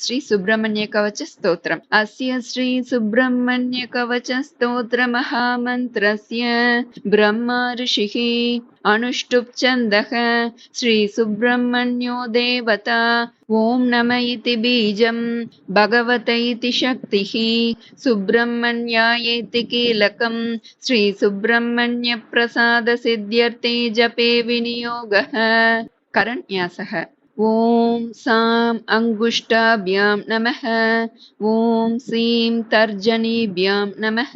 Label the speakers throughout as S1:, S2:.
S1: श्रीसुब्रह्मण्यकवचस्तोत्रम्। अस्य श्रीसुब्रह्मण्यकवचस्तोत्रमहामन्त्रस्य ब्रह्मा ऋषिः अनुष्टुप् छन्दः श्रीसुब्रह्मण्यो देवता ॐ नम इति बीजम् भगवत इति शक्तिः। सुब्रह्मण्यायेति कीलकम् श्रीसुब्रह्मण्यप्रसादसिद्ध्यर्थे जपे विनियोगः। करन्यासः ॐ साम् अङ्गुष्ठाभ्यां नमः ॐ सीं तर्जनीभ्यां नमः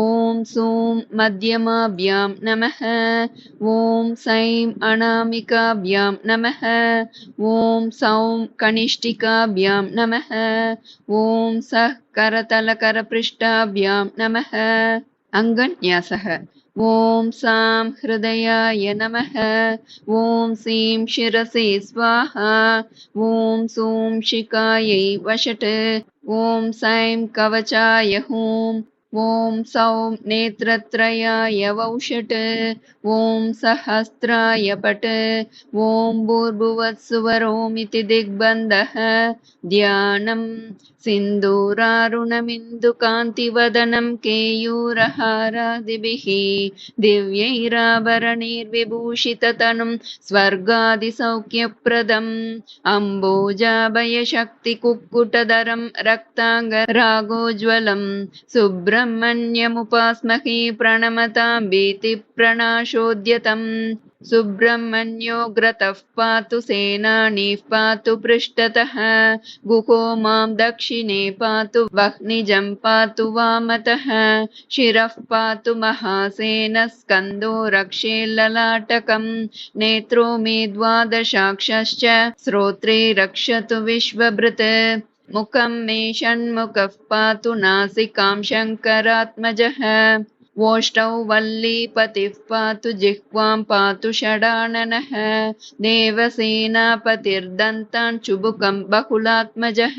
S1: ॐ सूं मध्यमाभ्यां नमः ॐ सैं अनामिकाभ्यां नमः ॐ सौं कनिष्ठिकाभ्यां नमः ॐ सः करतलकरपृष्ठाभ्यां नमः अङ्गन्यासः ॐ सां हृदयाय नमः ॐ सीं शिरसि स्वाहा ॐ सूं शिकायै वषट् ॐ सैं कवचाय हूं ॐ सौं नेत्रत्रयाय वौषट् ॐ सहस्राय पट् ॐ भूर्भुवत्सुवरोमिति दिग्बन्धः ध्यानम् सिन्दूरारुणमिन्दुकान्तिवदनं केयूरहारादिभिः दिव्यैराभरणैर्विभूषिततनुं स्वर्गादिसौख्यप्रदम् अम्बोजाभयशक्तिकुक्कुटधरं रक्ताङ्गरागोज्ज्वलम् सुब्रह्मण्यमुपास्महे प्रणमतां भीतिप्रणाशोद्यतम्। सुब्रह्मण्योऽग्रतः पातु सेनानीः पातु पृष्ठतः। गुहो मां दक्षिणे पातु वह्निजं पातु वामतः। शिरः पातु महासेनः स्कन्दो रक्षे ललाटकम्। नेत्रो मे द्वादशाक्षश्च श्रोत्रे रक्षतु विश्वभृत् मुखं मे षण्मुखः पातु नासिकां शङ्करात्मजः। वोष्टौ वल्लीपतिः पातु जिह्वां पातु षडाननः। देवसेनापतिर्दन्तान् चुबुकं बहुलात्मजः।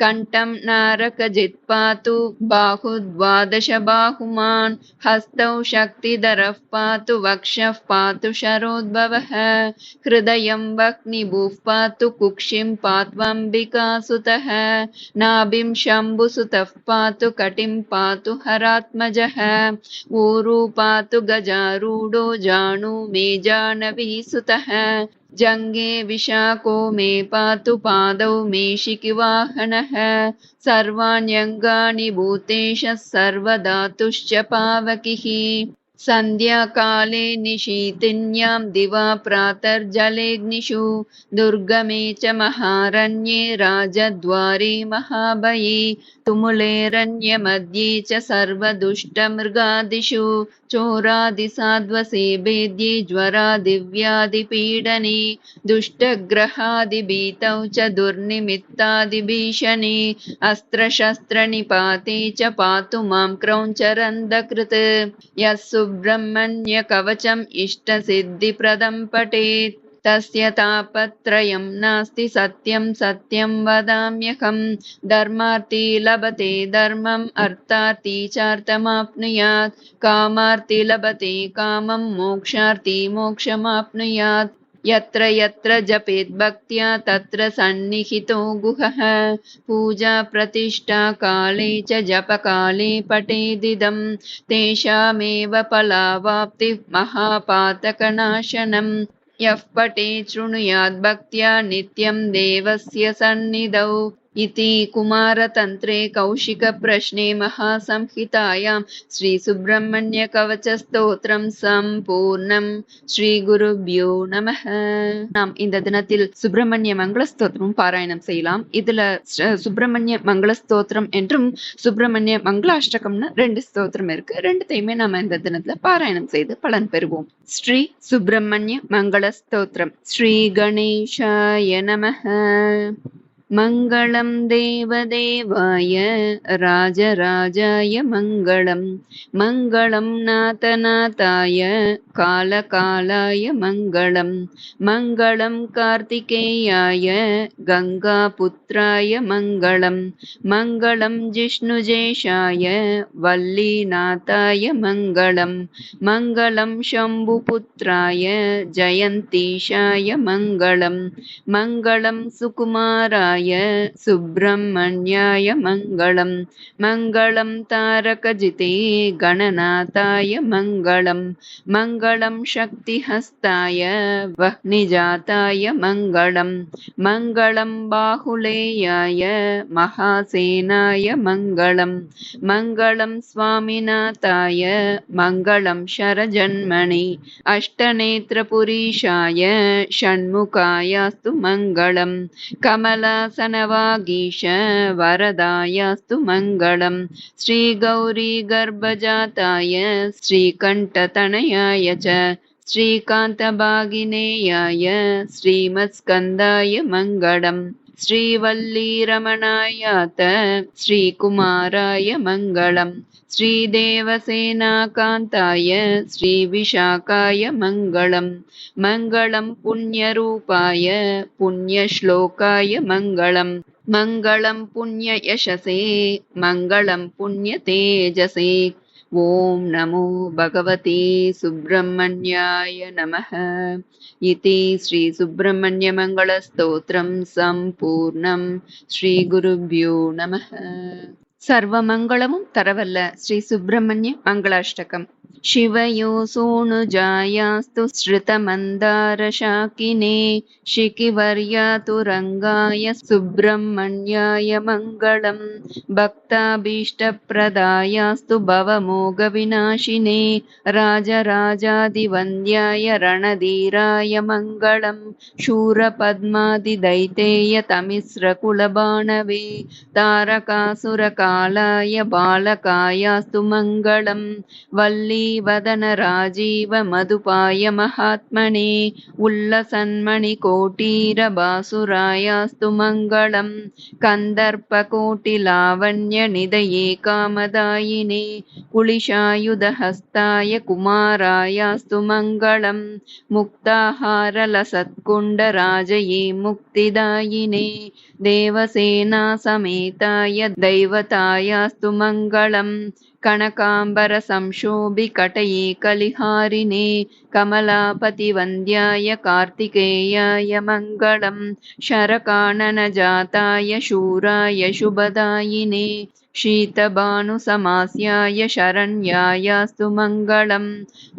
S1: कण्ठं नारकजित् पातु बाहुद्वादशबाहुमान्। हस्तौ शक्तिधरः पातु वक्षः पातु शरोद्भवः। हृदयं वह्निभुः पातु कुक्षिं पात्वम्बिकासुतः। नाभिं शम्भुसुतः पातु कटिं पातु हरात्मजः ऊरू पातु गजारूढो जानु मे जानवीसुतः जङ्गे विशाखो मे पातु पादौ मे शिखिवाहनः। सर्वाण्यङ्गानि भूतेशः सर्वधातुश्च पावकिः। सन्ध्याकाले निशीतिन्यां दिवा प्रातर्जलेऽग्निषु। दुर्गमे च महारण्ये राजद्वारे महाभये तुमुलेरण्यमध्ये च सर्वदुष्टमृगादिषु चोरादिसाध्वसे भेद्ये ज्वरादिव्याधिपीडने दुष्टग्रहादिभीतौ च दुर्निमित्तादिभीषणे अस्त्रशस्त्रनिपाते च पातु मां क्रौञ्चरन्धकृत् यः सुब्रह्मण्यकवचम् इष्टसिद्धिप्रदं पठेत् तस्य तापत्रयं नास्ति सत्यं सत्यं वदाम्यहं। धर्मार्थी लभते, धर्मम् अर्थार्थी चार्थमाप्नुयात्। कामार्थी लभते, कामं मोक्षार्थी मोक्षमाप्नुयात्। यत्र यत्र जपेत् भक्त्या, तत्र सन्निहितो गुहः। पूजा, प्रतिष्ठा, काले च जपकाले पठेदिदं। तेषामेव फलावाप्तिः महापातकनाशनम्। यः पठे शृणुयाद् भक्त्या नित्यं देवस्य सन्निधौ इति कुमारतन्त्रे कौशिकप्रश्ने महासंहितायां ஸ்ரீசுப்பிரமணியகவச்சஸ்தோத்திரம் சம்பூர்ணம் ஸ்ரீ குருபியோ நமः நாம் இந்த தினத்தில் சுப்பிரமணிய மங்கள ஸ்தோத்திரம் பாராயணம் செய்யலாம் இதுல சுப்பிரமணிய மங்கள ஸ்தோத்திரம் என்றும் சுப்பிரமணிய மங்களாஷ்டகம்னு ரெண்டு ஸ்தோத்திரம் இருக்கு ரெண்டுத்தையுமே நாம இந்த தினத்துல பாராயணம் செய்து பலன் பெறுவோம் ஸ்ரீ சுப்பிரமணிய மங்கள ஸ்தோத்திரம் ஸ்ரீ கணேஷாய நமः मङ्गलं देवदेवाय राजराजाय मङ्गलं मङ्गलं नाथनाथाय कालकालाय मङ्गलं मङ्गलं कार्तिकेयाय गङ्गापुत्राय मङ्गलं मङ्गलं जिष्णुजेशाय वल्लीनाथाय मङ्गलं मङ्गलं शम्भुपुत्राय जयन्तीशाय मङ्गलं मङ्गलं सुकुमाराय निलयाय सुब्रह्मण्याय मङ्गलम्। मङ्गलं तारकजिते गणनाथाय मङ्गलम्। मङ्गलं शक्तिहस्ताय वह्निजाताय मङ्गलम्। मङ्गलं बाहुलेयाय महासेनाय मङ्गलम्। मङ्गलं स्वामिनाथाय मङ्गलं शरजन्मणि। अष्टनेत्रपुरीशाय षण्मुखायास्तु मङ्गलम् कमलासनवागीश वरदायास्तु मङ्गलम्। श्रीगौरीगर्भजाताय श्रीकण्ठतनयाय च श्रीकान्तभागिनेयाय श्रीमत्स्कन्दाय मङ्गलम् श्रीवल्लीरमणायात श्रीकुमाराय मङ्गलम् श्रीदेवसेनाकान्ताय श्रीविशाखाय मङ्गलम् मङ्गलं पुण्यरूपाय पुण्यश्लोकाय मङ्गलम् मङ्गलं पुण्ययशसे मङ्गलं पुण्यतेजसे ॐ नमो भगवते सुब्रह्मण्याय नमः इति श्रीसुब्रह्मण्यमङ्गलस्तोत्रं सम्पूर्णं श्रीगुरुभ्यो नमः சர்வமங்களமும் தரவல்ல ஸ்ரீ சுப்பிரமணிய மங்களாஷ்டகம் शिवयो सोऽनुजायास्तु श्रुतमन्दारशाकिने शिखिवर्यातुरङ्गाय सुब्रह्मण्याय मङ्गलम् भक्ताभीष्टप्रदायास्तु भवमोघविनाशिने राजराजादिवन्द्याय रणधीराय मङ्गलम् शूरपद्मादिदैतेय तमिस्रकुलबाणवे तारकासुरकालाय बालकायास्तु मङ्गलम् वल्ली वदनराजीव मधुपाय महात्मने उल्लसन्मणिकोटीरबासुरायास्तु मङ्गलम् कन्दर्पकोटिलावण्यनिधये कामदायिने कुलिशायुधहस्ताय कुमारायास्तु मङ्गलम् मुक्ताहारलसत्कुण्डराजये मुक्तिदायिने देवसेनासमेताय दैवतायास्तु मङ्गलम् कनकाम्बरसंशोभिकटये कलिहारिणे कमलापतिवन्द्याय कार्तिकेयाय मङ्गलम् शरकाननजाताय शूराय शुभदायिने शीतभानुसमास्याय शरण्यायास्तु मङ्गलम्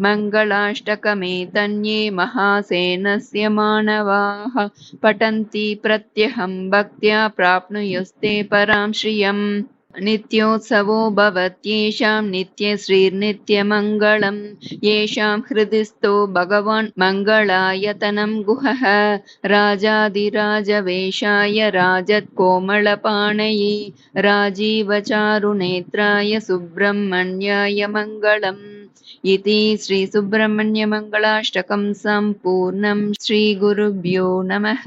S1: मङ्गलाष्टकमेतन्ये महासेनस्य मानवाः पठन्ति प्रत्यहं भक्त्या प्राप्नुयुस्ते परां श्रियम् नित्योत्सवो भवत्येषां नित्यश्रीर्नित्यमङ्गलम् येषां हृदिस्थो भगवान् मङ्गलायतनं गुहः राजाधिराजवेषाय राजत्कोमलपाणये राजीवचारुनेत्राय सुब्रह्मण्याय मङ्गलम् इति श्रीसुब्रह्मण्यमङ्गलाष्टकं सम्पूर्णं श्रीगुरुभ्यो नमः